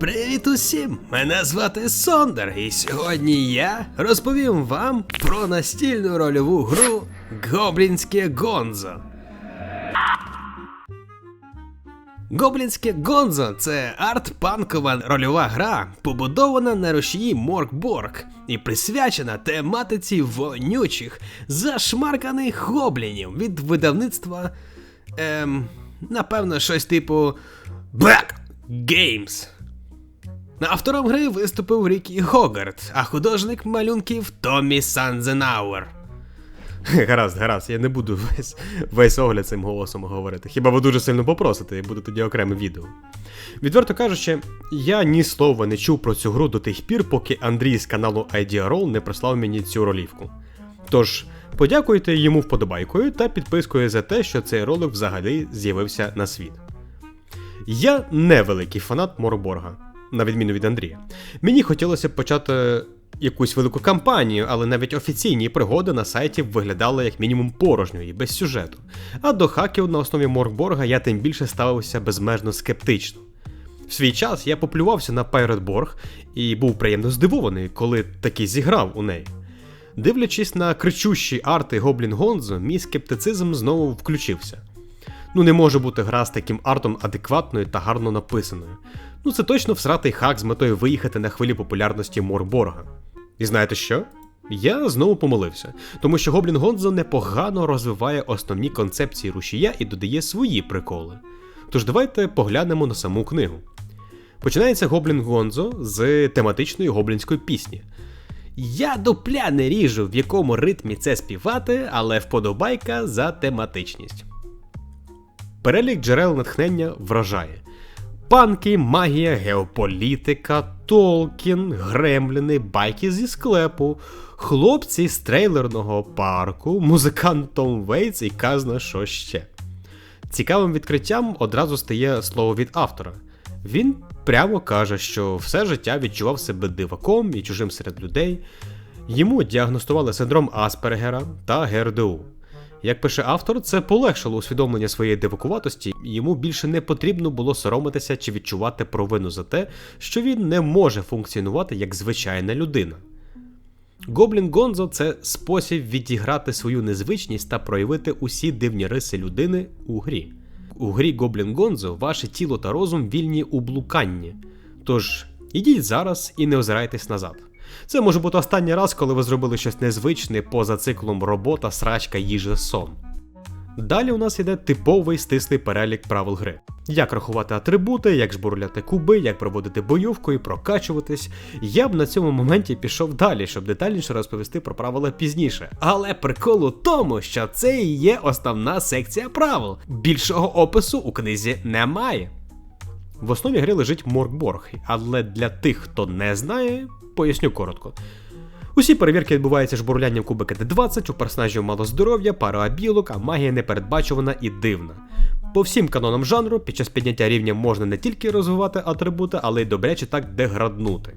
Привіт усім! Мене звати Сондер, і сьогодні я розповім вам про настільну рольову гру Гоблінське Гонзо. Гоблінське Гонзо це арт-панкова рольова гра, побудована на рушії Моркборг і присвячена тематиці вонючих, зашмарканих гоблінів від видавництва. Ем, напевно, щось типу Black Games. Автором гри виступив Рікі Гогарт, а художник малюнків Томі Санзенауер. Гаразд, гаразд, я не буду весь, весь огляд цим голосом говорити. Хіба ви дуже сильно попросите, і буде тоді окреме відео. Відверто кажучи, я ні слова не чув про цю гру до тих пір, поки Андрій з каналу IdeaRoll не прислав мені цю ролівку. Тож, подякуйте йому вподобайкою та підпискою за те, що цей ролик взагалі з'явився на світ. Я не великий фанат Морборга, на відміну від Андрія. Мені хотілося почати якусь велику кампанію, але навіть офіційні пригоди на сайті виглядали як мінімум порожньою і без сюжету. А до хаків на основі Моркборга я тим більше ставився безмежно скептично. В свій час я поплювався на Borg і був приємно здивований, коли таки зіграв у неї. Дивлячись на кричущі арти Гоблін Гонзо, мій скептицизм знову включився. Ну не може бути гра з таким артом адекватною та гарно написаною. Ну це точно всратий хак з метою виїхати на хвилі популярності Морборга. І знаєте що? Я знову помилився, тому що Гоблін Гонзо непогано розвиває основні концепції рушія і додає свої приколи. Тож давайте поглянемо на саму книгу. Починається Гоблін Гонзо з тематичної гоблінської пісні. Я дупля не ріжу, в якому ритмі це співати, але вподобайка за тематичність. Перелік джерел натхнення вражає. Панки, магія, геополітика, Толкін, гремліни, байки зі склепу, хлопці з трейлерного парку, музикант Том Вейтс і казна що ще. Цікавим відкриттям одразу стає слово від автора. Він прямо каже, що все життя відчував себе диваком і чужим серед людей. Йому діагностували синдром Аспергера та ГРДУ. Як пише автор, це полегшило усвідомлення своєї дивакуватості, йому більше не потрібно було соромитися чи відчувати провину за те, що він не може функціонувати як звичайна людина. Гоблін Гонзо це спосіб відіграти свою незвичність та проявити усі дивні риси людини у грі. У грі Гоблін Гонзо ваше тіло та розум вільні у блуканні. Тож ідіть зараз і не озирайтесь назад. Це може бути останній раз, коли ви зробили щось незвичне поза циклом робота, срачка, їжа, сон. Далі у нас йде типовий стислий перелік правил гри. Як рахувати атрибути, як жбурляти куби, як проводити бойовку і прокачуватись. Я б на цьому моменті пішов далі, щоб детальніше розповісти про правила пізніше. Але прикол у тому, що це і є основна секція правил. Більшого опису у книзі немає. В основі гри лежить Моркборг, але для тих, хто не знає, поясню коротко. Усі перевірки відбуваються жбурлянням кубика Д20, у персонажів мало здоров'я, пара білок, а магія непередбачувана і дивна. По всім канонам жанру, під час підняття рівня можна не тільки розвивати атрибути, але й добряче так деграднути.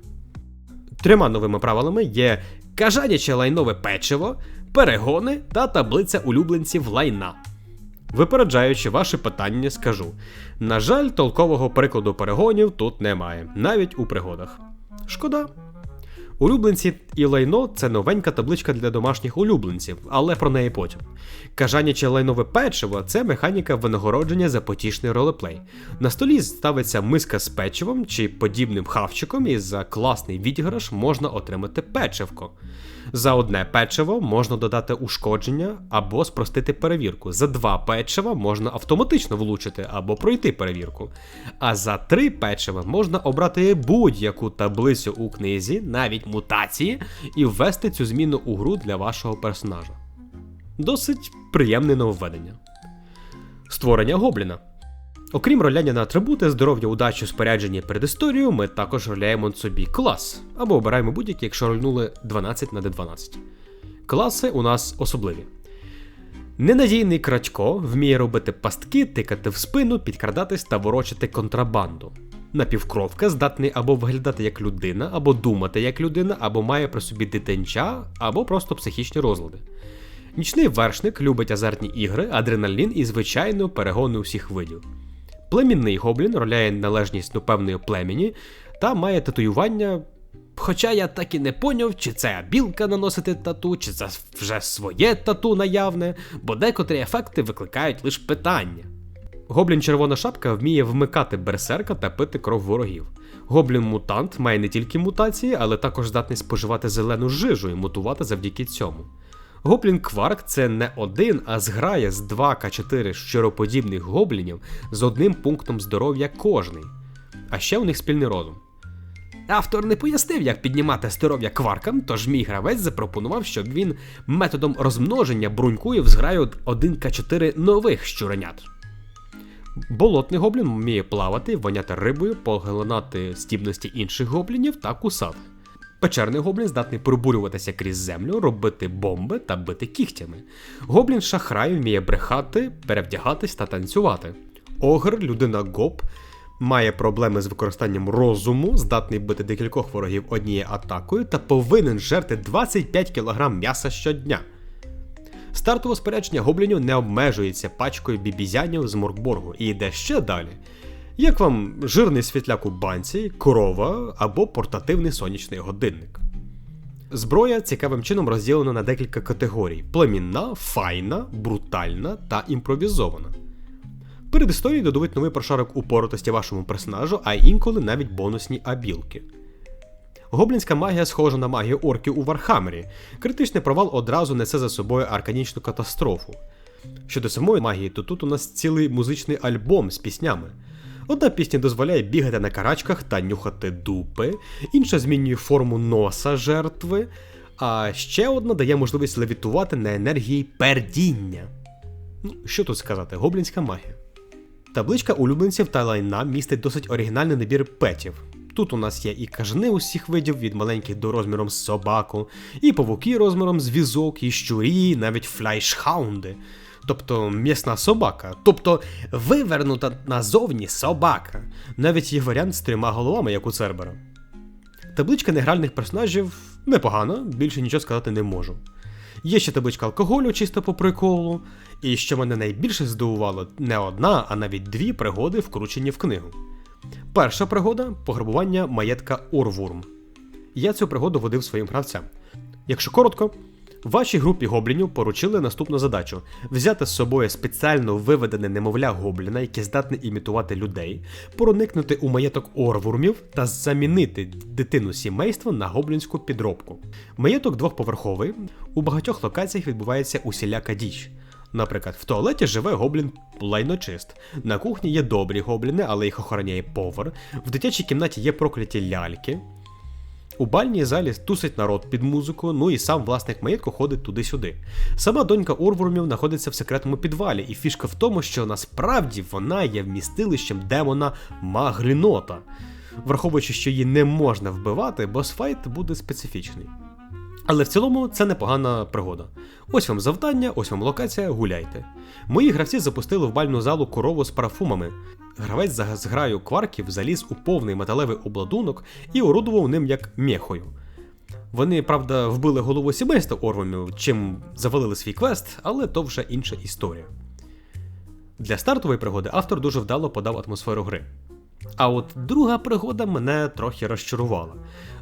Трьома новими правилами є кажаняче лайнове печиво, перегони та таблиця улюбленців лайна. Випереджаючи ваше питання, скажу: на жаль, толкового прикладу перегонів тут немає, навіть у пригодах. Шкода. Улюбленці і лайно це новенька табличка для домашніх улюбленців, але про неї потім. Кажаняче лайнове печиво це механіка винагородження за потішний ролеплей. На столі ставиться миска з печивом чи подібним хавчиком, і за класний відіграш можна отримати печивко. За одне печиво можна додати ушкодження або спростити перевірку. За два печива можна автоматично влучити або пройти перевірку. А за три печива можна обрати будь-яку таблицю у книзі, навіть мутації, і ввести цю зміну у гру для вашого персонажа. Досить приємне нововведення. Створення гобліна. Окрім роляння на атрибути, здоров'я, удачу, спорядження перед історією, ми також роляємо собі клас, або обираємо будь-який, якщо рольнули 12 на d12. Класи у нас особливі. Ненадійний крадько вміє робити пастки, тикати в спину, підкрадатись та ворочати контрабанду. Напівкровка здатний або виглядати як людина, або думати як людина, або має при собі дитинча, або просто психічні розлади. Нічний вершник любить азартні ігри, адреналін і, звичайно, перегони усіх видів. Племінний гоблін роляє належність до певної племені та має татуювання. Хоча я так і не поняв, чи це білка наносити тату, чи це вже своє тату наявне, бо декотрі ефекти викликають лише питання. Гоблін Червона шапка вміє вмикати берсерка та пити кров ворогів. Гоблін мутант має не тільки мутації, але також здатний споживати зелену жижу і мутувати завдяки цьому. Гоблін Кварк це не один, а зграя з 2К4 щироподібних гоблінів з одним пунктом здоров'я кожний. А ще у них спільний розум. Автор не пояснив, як піднімати здоров'я кваркам, тож мій гравець запропонував, щоб він методом розмноження брунькує в зграю 1К4 нових щуренят. Болотний гоблін вміє плавати, воняти рибою, поглинати стібності інших гоблінів та кусати. Печерний гоблін здатний пробурюватися крізь землю, робити бомби та бити кігтями. Гоблін шахрай вміє брехати, перевдягатись та танцювати. Огр, людина гоп, має проблеми з використанням розуму, здатний бити декількох ворогів однією атакою та повинен жерти 25 кг м'яса щодня. Стартове спорядження гоблінів не обмежується пачкою бібізянів з Моркборгу і йде ще далі. Як вам жирний світляк у банці, корова або портативний сонячний годинник. Зброя цікавим чином розділена на декілька категорій: племінна, файна, брутальна та імпровізована. Перед історією додають новий прошарок упоротості вашому персонажу, а інколи навіть бонусні абілки. Гоблінська магія схожа на магію орків у Вархаммері. Критичний провал одразу несе за собою арканічну катастрофу. Щодо самої магії, то тут у нас цілий музичний альбом з піснями. Одна пісня дозволяє бігати на карачках та нюхати дупи, інша змінює форму носа жертви, а ще одна дає можливість левітувати на енергії пердіння. Ну, що тут сказати, гоблінська магія. Табличка улюбленців та лайна містить досить оригінальний набір петів. Тут у нас є і кажани усіх видів, від маленьких до розміром собаку, і павуки розміром з візок, і щурі, і навіть фляйшхаунди. Тобто м'ясна собака, тобто вивернута назовні собака. Навіть є варіант з трьома головами, як у Цербера. Табличка негральних персонажів непогана, більше нічого сказати не можу. Є ще табличка алкоголю, чисто по приколу, і що мене найбільше здивувало, не одна, а навіть дві пригоди вкручені в книгу. Перша пригода пограбування маєтка Орвурм. Я цю пригоду водив своїм гравцям. Якщо коротко, вашій групі гоблінів поручили наступну задачу: взяти з собою спеціально виведене немовля гобліна, яке здатне імітувати людей, проникнути у маєток орвурмів та замінити дитину сімейства на гоблінську підробку. Маєток двохповерховий, у багатьох локаціях відбувається усіляка діч. Наприклад, в туалеті живе гоблін лайночист. На кухні є добрі гобліни, але їх охороняє повар. В дитячій кімнаті є прокляті ляльки. У бальній залі тусить народ під музику, ну і сам власник маєтку ходить туди-сюди. Сама донька Орвурмів знаходиться в секретному підвалі, і фішка в тому, що насправді вона є вмістилищем демона Магрінота, враховуючи, що її не можна вбивати, босфайт буде специфічний. Але в цілому це непогана пригода. Ось вам завдання, ось вам локація, гуляйте. Мої гравці запустили в бальну залу корову з парафумами. Гравець за зграю кварків заліз у повний металевий обладунок і орудував ним як мєхою. Вони, правда, вбили голову сімейства Орвомів, чим завалили свій квест, але то вже інша історія. Для стартової пригоди автор дуже вдало подав атмосферу гри. А от друга пригода мене трохи розчарувала.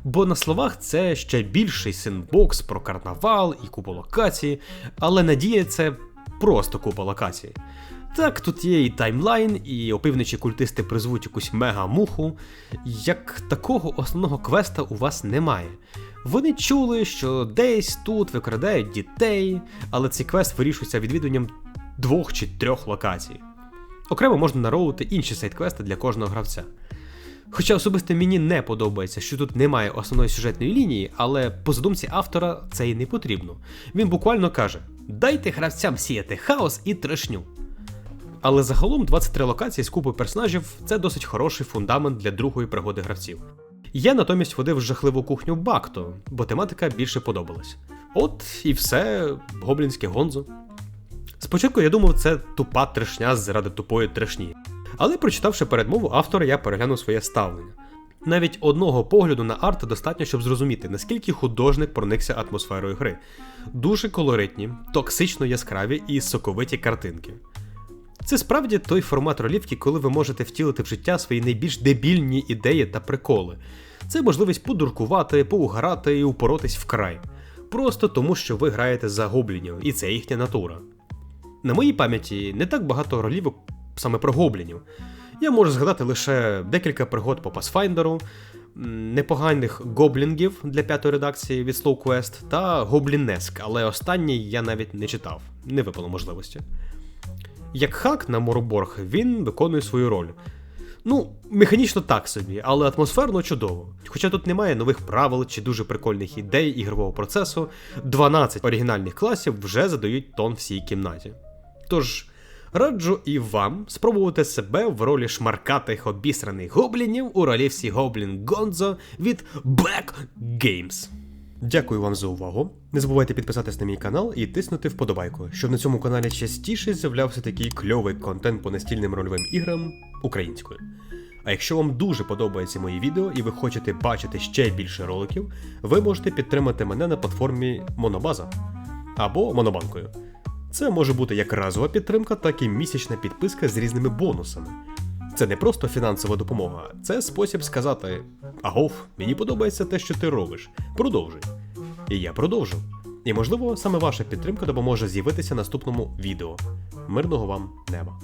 Бо на словах це ще більший синбокс про карнавал і купу локацій, але надія це просто купа локацій. Так, тут є і таймлайн, і опівничі культисти призвуть якусь мега-муху. Як такого основного квеста у вас немає. Вони чули, що десь тут викрадають дітей, але цей квест вирішується відвідуванням двох чи трьох локацій. Окремо можна нароути інші сайт-квести для кожного гравця. Хоча особисто мені не подобається, що тут немає основної сюжетної лінії, але по задумці автора це і не потрібно. Він буквально каже: дайте гравцям сіяти хаос і трешню. Але загалом 23 локації з купою персонажів це досить хороший фундамент для другої пригоди гравців. Я натомість водив жахливу кухню Бакто, бо тематика більше подобалась. От і все, гоблінське гонзо. Спочатку я думав, це тупа трешня заради тупої трешні. Але прочитавши передмову автора, я переглянув своє ставлення. Навіть одного погляду на арт достатньо, щоб зрозуміти, наскільки художник проникся атмосферою гри. Дуже колоритні, токсично яскраві і соковиті картинки. Це справді той формат ролівки, коли ви можете втілити в життя свої найбільш дебільні ідеї та приколи. Це можливість подуркувати, поугарати і упоротись вкрай. Просто тому, що ви граєте за гоблінів, і це їхня натура. На моїй пам'яті не так багато ролівок саме про гоблінів. Я можу згадати лише декілька пригод по Pathfinder, непоганих гоблінгів для п'ятої редакції від Slow Quest та Гоблінеск, але останній я навіть не читав, не випало можливості. Як хак на Мороборг він виконує свою роль. Ну, механічно так собі, але атмосферно чудово. Хоча тут немає нових правил чи дуже прикольних ідей ігрового процесу, 12 оригінальних класів вже задають тон всій кімнаті. Тож, раджу і вам спробувати себе в ролі шмаркатих обісраних гоблінів у ролівці Гоблін Гонзо від Back Games. Дякую вам за увагу. Не забувайте підписатись на мій канал і тиснути вподобайку, щоб на цьому каналі частіше з'являвся такий кльовий контент по настільним рольовим іграм українською. А якщо вам дуже подобаються мої відео і ви хочете бачити ще більше роликів, ви можете підтримати мене на платформі Монобаза або Монобанкою. Це може бути як разова підтримка, так і місячна підписка з різними бонусами. Це не просто фінансова допомога, це спосіб сказати: Агов, мені подобається те, що ти робиш. Продовжуй. І я продовжу. І можливо, саме ваша підтримка допоможе з'явитися наступному відео. Мирного вам неба!